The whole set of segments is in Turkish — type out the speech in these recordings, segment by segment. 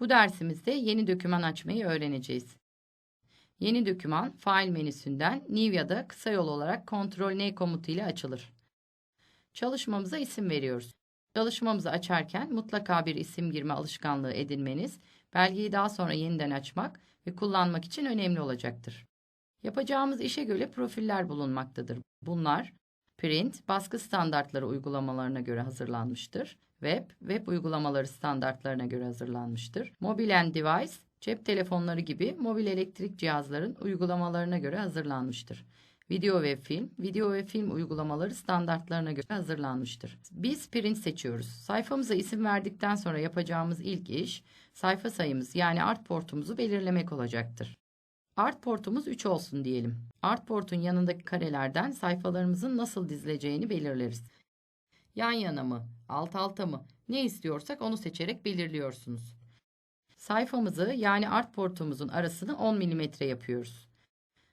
Bu dersimizde yeni doküman açmayı öğreneceğiz. Yeni doküman File menüsünden New ya da kısa yol olarak Ctrl N komutu ile açılır. Çalışmamıza isim veriyoruz. Çalışmamızı açarken mutlaka bir isim girme alışkanlığı edinmeniz, belgeyi daha sonra yeniden açmak ve kullanmak için önemli olacaktır. Yapacağımız işe göre profiller bulunmaktadır. Bunlar print, baskı standartları uygulamalarına göre hazırlanmıştır. Web, web uygulamaları standartlarına göre hazırlanmıştır. Mobile and device, cep telefonları gibi mobil elektrik cihazların uygulamalarına göre hazırlanmıştır. Video ve film, video ve film uygulamaları standartlarına göre hazırlanmıştır. Biz print seçiyoruz. Sayfamıza isim verdikten sonra yapacağımız ilk iş, sayfa sayımız yani art portumuzu belirlemek olacaktır. Art portumuz 3 olsun diyelim. Art portun yanındaki karelerden sayfalarımızın nasıl dizileceğini belirleriz. Yan yana mı, alt alta mı, ne istiyorsak onu seçerek belirliyorsunuz. Sayfamızı yani art portumuzun arasını 10 mm yapıyoruz.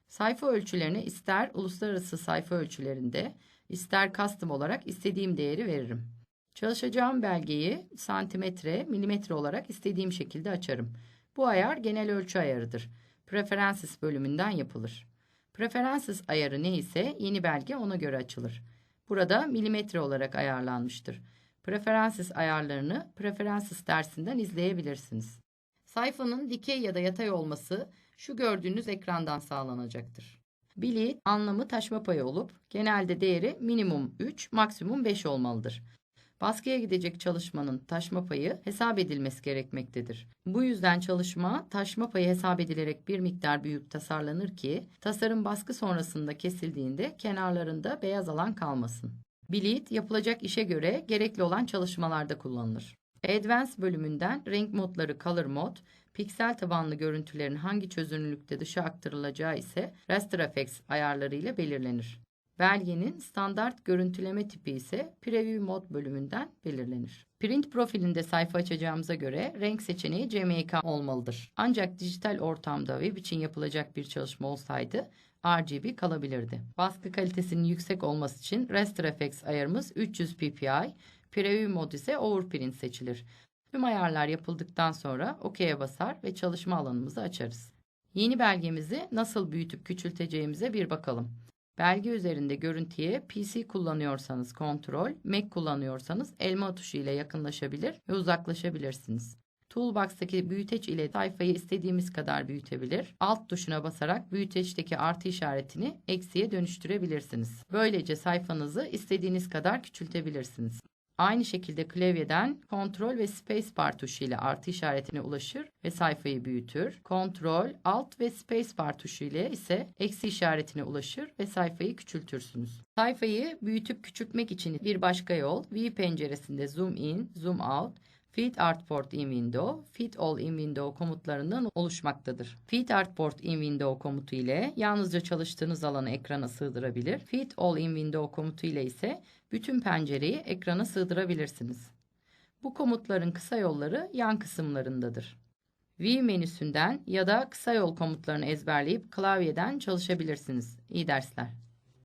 Sayfa ölçülerini ister uluslararası sayfa ölçülerinde, ister custom olarak istediğim değeri veririm. Çalışacağım belgeyi santimetre, milimetre olarak istediğim şekilde açarım. Bu ayar genel ölçü ayarıdır. Preferences bölümünden yapılır. Preferences ayarı neyse yeni belge ona göre açılır. Burada milimetre olarak ayarlanmıştır. Preferences ayarlarını Preferences dersinden izleyebilirsiniz. Sayfanın dikey ya da yatay olması şu gördüğünüz ekrandan sağlanacaktır. Bili anlamı taşma payı olup genelde değeri minimum 3, maksimum 5 olmalıdır. Baskıya gidecek çalışmanın taşma payı hesap edilmesi gerekmektedir. Bu yüzden çalışma taşma payı hesap edilerek bir miktar büyük tasarlanır ki tasarım baskı sonrasında kesildiğinde kenarlarında beyaz alan kalmasın. Bleed yapılacak işe göre gerekli olan çalışmalarda kullanılır. Advanced bölümünden renk modları Color Mode, piksel tabanlı görüntülerin hangi çözünürlükte dışa aktarılacağı ise Raster Effects ayarlarıyla belirlenir. Belgenin standart görüntüleme tipi ise Preview Mode bölümünden belirlenir. Print profilinde sayfa açacağımıza göre renk seçeneği CMYK olmalıdır. Ancak dijital ortamda web için yapılacak bir çalışma olsaydı RGB kalabilirdi. Baskı kalitesinin yüksek olması için Raster Effects ayarımız 300 ppi, Preview mod ise Overprint seçilir. Tüm ayarlar yapıldıktan sonra OK'ye basar ve çalışma alanımızı açarız. Yeni belgemizi nasıl büyütüp küçülteceğimize bir bakalım. Belge üzerinde görüntüye PC kullanıyorsanız kontrol, Mac kullanıyorsanız elma tuşu ile yakınlaşabilir ve uzaklaşabilirsiniz. Toolbox'taki büyüteç ile sayfayı istediğimiz kadar büyütebilir. Alt tuşuna basarak büyüteçteki artı işaretini eksiye dönüştürebilirsiniz. Böylece sayfanızı istediğiniz kadar küçültebilirsiniz. Aynı şekilde klavyeden Ctrl ve Spacebar tuşu ile artı işaretine ulaşır ve sayfayı büyütür. Ctrl, Alt ve Spacebar tuşu ile ise eksi işaretine ulaşır ve sayfayı küçültürsünüz. Sayfayı büyütüp küçültmek için bir başka yol View penceresinde Zoom In, Zoom Out, Fit Artport in Window, Fit All in Window komutlarından oluşmaktadır. Fit Artport in Window komutu ile yalnızca çalıştığınız alanı ekrana sığdırabilir. Fit All in Window komutu ile ise bütün pencereyi ekrana sığdırabilirsiniz. Bu komutların kısa yolları yan kısımlarındadır. View menüsünden ya da kısa yol komutlarını ezberleyip klavyeden çalışabilirsiniz. İyi dersler.